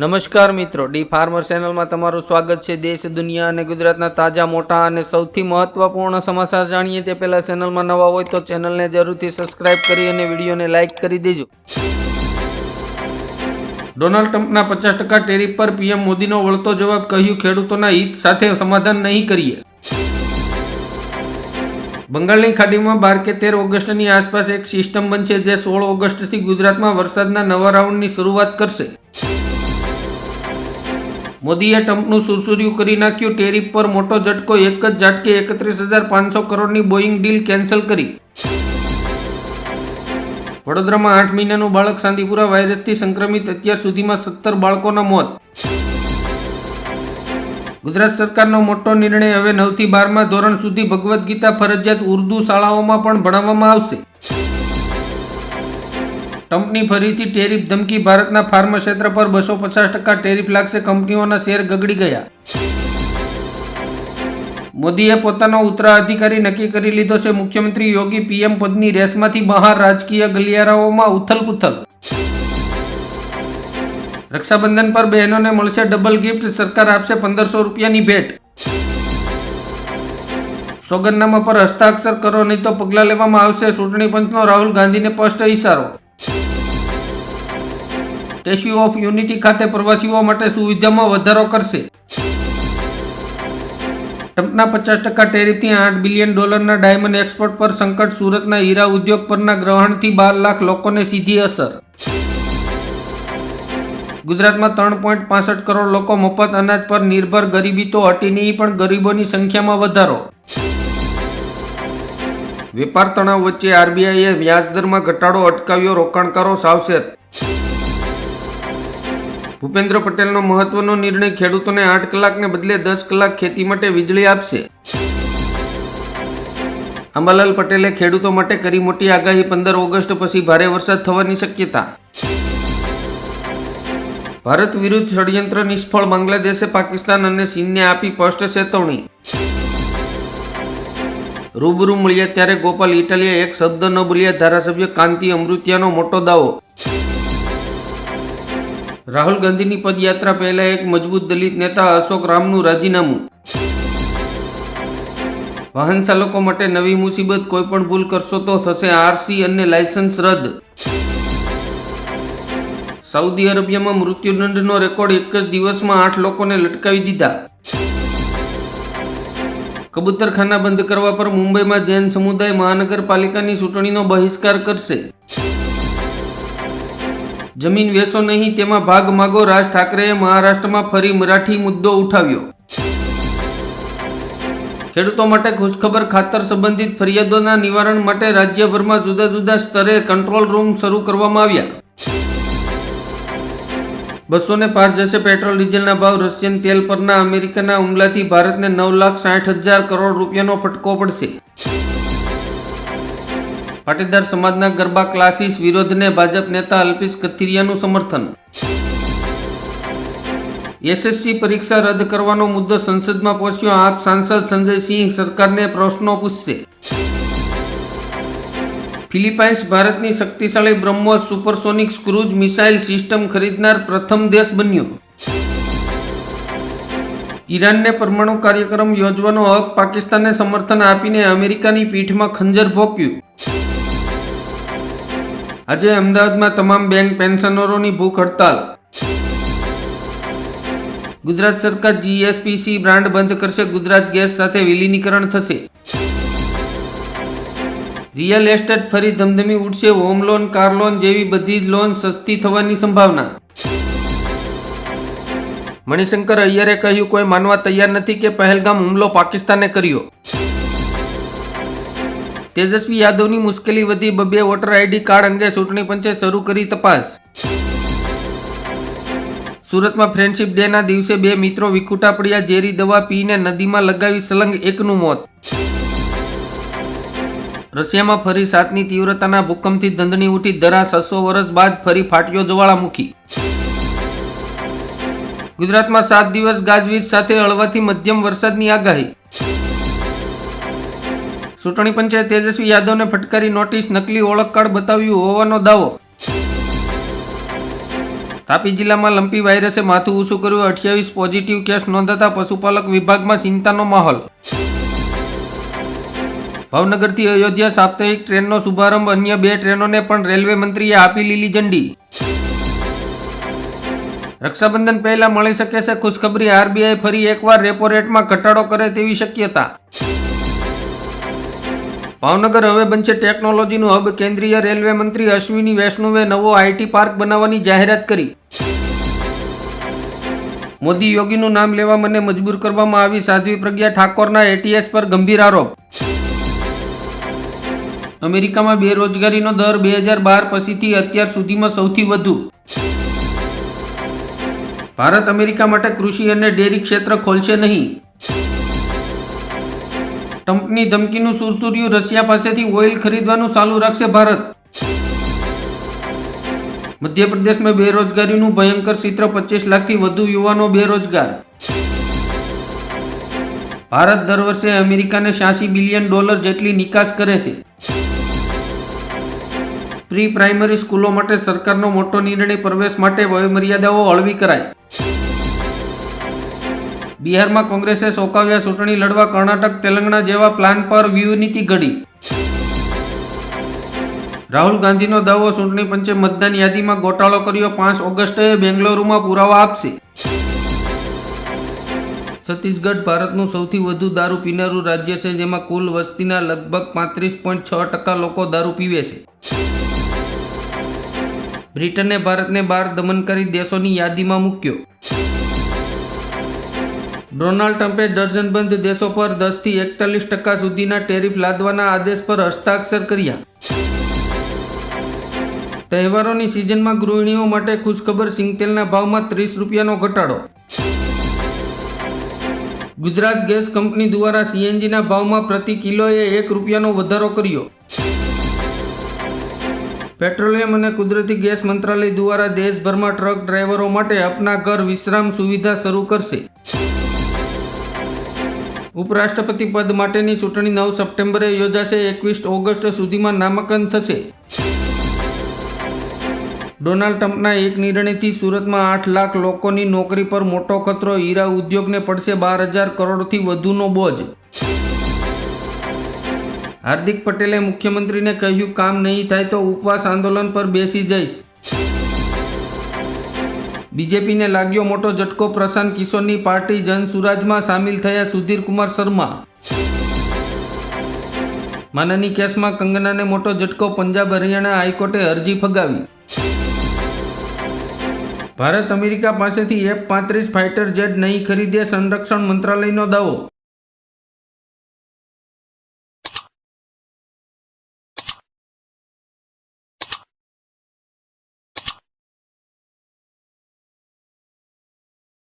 નમસ્કાર મિત્રો, D farmer ચેનલમાં તમારું સ્વાગત છે. દેશ, દુનિયા અને ગુજરાતના તાજા, મોટા અને સૌથી મહત્વપૂર્ણ સમાચાર જાણીએ તે પહેલા ચેનલમાં નવા હોય તો ચેનલને જરૂરથી સબસ્ક્રાઇબ કરી અને વિડીયોને લાઇક કરી દેજો. ડોનાલ્ડ ટ્રમ્પના પચાસ ટકા ટેરિફ પર પીએમ મોદીનો વળતો જવાબ કહ્યું, ખેડૂતોના હિત સાથે સમાધાન નહીં કરીએ. બંગાળની ખાડીમાં બાર કે તેર ઓગસ્ટની આસપાસ એક સિસ્ટમ બનશે જે સોળ ઓગસ્ટથી ગુજરાતમાં વરસાદના નવા રાઉન્ડની શરૂઆત કરશે. મોદીએ ટ્રમ્પનું સુરસુર્યું કરી નાખ્યું. ટેરિફ પર મોટો ઝટકો, એક જ ઝાટકે એકત્રીસ હજાર પાંચસો કરોડની બોઈંગ ડીલ કેન્સલ કરી. વડોદરામાં આઠ મહિનાનું બાળક સાંદીપુરા વાયરસથી સંક્રમિત. અત્યાર સુધીમાં સત્તર બાળકોના મોત. ગુજરાત સરકારનો મોટો નિર્ણય હવે નવથી બારમાં ધોરણ સુધી ભગવદ્ ગીતા ફરજિયાત ઉર્દુ શાળાઓમાં પણ ભણાવવામાં આવશે. ટ્રમ્પની ફરીથી ટેરિફ ધમકી, ભારતના ફાર્મ ક્ષેત્ર પર બસો પચાસ ટકા ટેરિફ લાગશે, કંપનીઓના શેર ગગડી ગયા. મોદીએ પોતાનો ઉત્તરાધિકારી નક્કી કરી લીધો છે. મુખ્યમંત્રી યોગી પીએમ પદની રેસમાંથી બહાર રાજકીય ગલિયારાઓમાં ઉથલપુથલ. રક્ષાબંધન પર બહેનોને મળશે ડબલ ગિફ્ટ, સરકાર આપશે પંદરસો રૂપિયાની ભેટ. સોગંદનામા પર હસ્તાક્ષર કરો, નહીં તો પગલાં લેવામાં આવશે. ચૂંટણી પંચનો રાહુલ ગાંધીને સ્પષ્ટ ઇશારો સ્ટેચ્યુ ઓફ યુનિટી ખાતે પ્રવાસીઓ માટે સુવિધામાં વધારો કરશે. ટ્રમ્પના પચાસ ટકા ટેરિફથી આઠ બિલિયન ડોલરના ડાયમંડ એક્સપોર્ટ પર સંકટ, સુરતના હીરા ઉદ્યોગ પરના ગ્રહણથી બાર લાખ લોકોને સીધી અસર. ગુજરાતમાં ત્રણ પોઈન્ટ પાસઠ કરોડ લોકો મફત અનાજ પર નિર્ભર ગરીબી તો હટી નહીં, પણ ગરીબોની સંખ્યામાં વધારો. વેપાર તણાવ વચ્ચે આરબીઆઈએ વ્યાજદરમાં ઘટાડો અટકાવ્યો, રોકાણકારો સાવચેત ભૂપેન્દ્ર પટેલનો મહત્વનો નિર્ણય ખેડૂતોને આઠ કલાકને બદલે દસ કલાક ખેતી માટે વીજળી આપશે. અંબાલાલ પટેલે ખેડૂતો માટે કરી મોટી આગાહી પંદર ઓગસ્ટ પછી ભારે વરસાદ થવાની શક્યતા. ભારત વિરુદ્ધ ષડયંત્ર નિષ્ફળ, બાંગ્લાદેશે પાકિસ્તાન અને ચીનને આપી સ્પષ્ટ ચેતવણી. રૂબરૂ મળ્યા ત્યારે ગોપાલ ઇટાલિયા એક શબ્દ ન બોલ્યા ધારાસભ્ય કાંતિ અમૃત્યાનો મોટો દાવો. રાહુલ ગાંધીની પદયાત્રા પહેલા એક મજબૂત દલિત નેતા અશોક રામનું રાજીનામું. વાહન ચાલકો માટે નવી મુસીબત, કોઈ પણ ભૂલ કરશો તો થશે આરસી અને લાયસન્સ રદ. સાઉદી અરેબિયામાં મૃત્યુદંડનો રેકોર્ડ એક જ દિવસમાં આઠ લોકોને લટકાવી દીધા. કબૂતરખાના બંધ કરવા પર મુંબઈમાં જૈન સમુદાય મહાનગરપાલિકાની ચૂંટણીનો બહિષ્કાર કરશે. જમીન વેચો નહીં, તેમાં ભાગ માગો. રાજ ઠાકરેએ મહારાષ્ટ્રમાં ફરી મરાઠી મુદ્દો ઉઠાવ્યો. ખેડૂતો માટે ખુશખબર ખાતર સંબંધિત ફરિયાદોના નિવારણ માટે રાજ્યભરમાં જુદા જુદા સ્તરે કંટ્રોલ રૂમ શરૂ કરવામાં આવ્યા. બસોને પાર જશે પેટ્રોલ, ડીઝલના ભાવ, રશિયન તેલ પરના અમેરિકાના હુમલાથી ભારતને નવ લાખ સાઠ હજાર કરોડ રૂપિયાનો ફટકો પડશે. પાટીદાર સમાજના ગરબા ક્લાસીસ વિરોધને ભાજપ નેતા અલ્પેશ કથિરિયાનું સમર્થન. એસએસસી પરીક્ષા રદ કરવાનો મુદ્દો સંસદમાં પહોંચ્યો. આપ સાંસદ સંજયસિંહ સરકારને પ્રશ્નો પૂછશે. ફિલિપાઇન્સ ભારતની શક્તિશાળી BrahMos supersonic cruise missile system ખરીદનાર પ્રથમ દેશ બન્યો. ઈરાનને પરમાણુ કાર્યક્રમ યોજવાનો હક પાકિસ્તાનને સમર્થન આપીને અમેરિકાની પીઠમાં ખંજર ભોંક્યું. આજે અમદાવાદમાં તમામ બેંક પેન્શનરોની ભૂખ હડતાલ. ગુજરાત સરકાર જીએસપીસી બ્રાન્ડ બંધ કરશે, ગુજરાત ગેસ સાથે વિલીનીકરણ થશે. રિયલ એસ્ટેટ ફરી ધમધમી ઉઠશે હોમ લોન, કાર લોન જેવી બધી જ લોન સસ્તી થવાની સંભાવના. મણિશંકર અય્યરે કહ્યું, કોઈ માનવા તૈયાર નથી કે પહેલગામ હુમલો પાકિસ્તાને કર્યો. તેજસ્વી યાદવની મુશ્કેલી વધી બબે વોટર આઈડી કાર્ડ અંગે ચૂંટણી પંચે શરૂ કરી તપાસ. સુરતમાં ફ્રેન્ડશીપ ડેના દિવસે બે મિત્રો વિખુટા પડ્યા ઝેરી દવા પીને નદીમાં લગાવી સલંગ એકનું મોત. રશિયામાં ફરી સાતની તીવ્રતાના ભૂકંપથી ધંધણી ઉઠી ધરા છસો વર્ષ બાદ ફરી ફાટ્યો જ્વાળામુખી. ગુજરાતમાં સાત દિવસ ગાજવીજ સાથે હળવાથી મધ્યમ વરસાદની આગાહી. ચૂંટણી પંચે તેજસ્વી યાદવને ફટકારી નોટિસ, નકલી ઓળખ કાર્ડ બતાવ્યું હોવાનો દાવો. તાપી જિલ્લામાં લંપી વાયરસે માથું ઊંચું કર્યું, અઠ્યાવીસ પોઝિટિવ કેસ નોંધાતા પશુપાલક વિભાગમાં ચિંતાનો માહોલ. ભાવનગરથી અયોધ્યા સાપ્તાહિક ટ્રેનનો શુભારંભ, અન્ય બે ટ્રેનોને પણ રેલવે મંત્રીએ આપી લીલી ઝંડી. રક્ષાબંધન પહેલા મળી શકે છે ખુશખબરી, આરબીઆઈ ફરી એકવાર રેપો રેટમાં ઘટાડો કરે તેવી શક્યતા. ભાવનગર હવે બનશે ટેકનોલોજીનું હબ. કેન્દ્રીય રેલવે મંત્રી અશ્વિની વૈષ્ણવે નવો આઈટી પાર્ક બનાવવાની જાહેરાત કરી. મોદી યોગીનું નામ લેવા મને મજબૂર કરવામાં આવી સાધ્વી પ્રજ્ઞા ઠાકોરના એટીએસ પર ગંભીર આરોપ. અમેરિકામાં બેરોજગારીનો દર બે હજાર બાર પછીથી અત્યાર સુધીમાં સૌથી વધુ. ભારત અમેરિકા માટે કૃષિ અને ડેરી ક્ષેત્ર ખોલશે નહીં. ટ્રમ્પની ધમકીનું સુરસુર્યું રશિયા પાસેથી ઓઇલ ખરીદવાનું ચાલુ રાખશે ભારત. મધ્યપ્રદેશમાં બેરોજગારીનું ભયંકર ચિત્ર પચીસ લાખથી વધુ યુવાનો બેરોજગાર. ભારત દર વર્ષે અમેરિકાને છ્યાસી બિલિયન ડોલર જેટલી નિકાસ કરે છે. પ્રી પ્રાઇમરી સ્કૂલો માટે સરકારનો મોટો નિર્ણય, પ્રવેશ માટે વયમર્યાદાઓ હળવી કરાય બિહારમાં કોંગ્રેસે સોંકાવ્યા ચૂંટણી લડવા કર્ણાટક તેલંગણા જેવા પ્લાન પર વ્યૂહનીતિ ઘડી. રાહુલ ગાંધીનો દાવો ચૂંટણી પંચે મતદાન યાદીમાં ગોટાળો કર્યો, પાંચ ઓગસ્ટે બેંગલુરુમાં પુરાવા આપશે. છત્તીસગઢ ભારતનું સૌથી વધુ દારૂ પીનારું રાજ્ય છે, જેમાં કુલ વસ્તીના લગભગ પાંત્રીસ પોઈન્ટ છ ટકા લોકો દારૂ પીવે છે. બ્રિટને ભારતને બાર દમનકારી દેશોની યાદીમાં મૂક્યો. ડોનાલ્ડ ટ્રમ્પે ડઝનબંધ દેશો પર દસથી એકતાલીસ ટકા સુધીના ટેરિફ લાદવાના આદેશ પર હસ્તાક્ષર કર્યા. તહેવારોની સિઝનમાં ગૃહિણીઓ માટે ખુશખબર સિંગતેલના ભાવમાં ત્રીસ રૂપિયાનો ઘટાડો. ગુજરાત ગેસ કંપની દ્વારા સીએનજીના ભાવમાં પ્રતિ કિલોએ એક રૂપિયાનો વધારો કર્યો. પેટ્રોલિયમ અને કુદરતી ગેસ મંત્રાલય દ્વારા દેશભરમાં ટ્રક ડ્રાઈવરો માટે અપના ઘર વિશ્રામ સુવિધા શરૂ કરશે. ઉપરાષ્ટ્રપતિ પદ માટેની ચૂંટણી નવ સપ્ટેમ્બરે યોજાશે. એકવીસ ઓગસ્ટ સુધીમાં નામાંકન થશે. ડોનાલ્ડ ટ્રમ્પના એક નિર્ણયથી સુરતમાં આઠ લાખ લોકોની નોકરી પર મોટો ખતરો. હીરા ઉદ્યોગને પડશે બાર હજાર કરોડથી વધુનો બોજ. હાર્દિક પટેલે મુખ્યમંત્રીને કહ્યું, કામ નહીં થાય તો ઉપવાસ આંદોલન પર બેસી જઈશ. બીજેપીને લાગ્યો મોટો ઝટકો પ્રશાંત કિશોરની પાર્ટી જનસુરાજમાં સામેલ થયા સુધીર કુમાર શર્મા. માનની કેસમાં કંગનાને મોટો ઝટકો પંજાબ હરિયાણા હાઈકોર્ટે અરજી ફગાવી. ભારત અમેરિકા પાસેથી એફ પાંત્રીસ ફાઇટર જેટ નહીં ખરીદે સંરક્ષણ મંત્રાલયનો દાવો.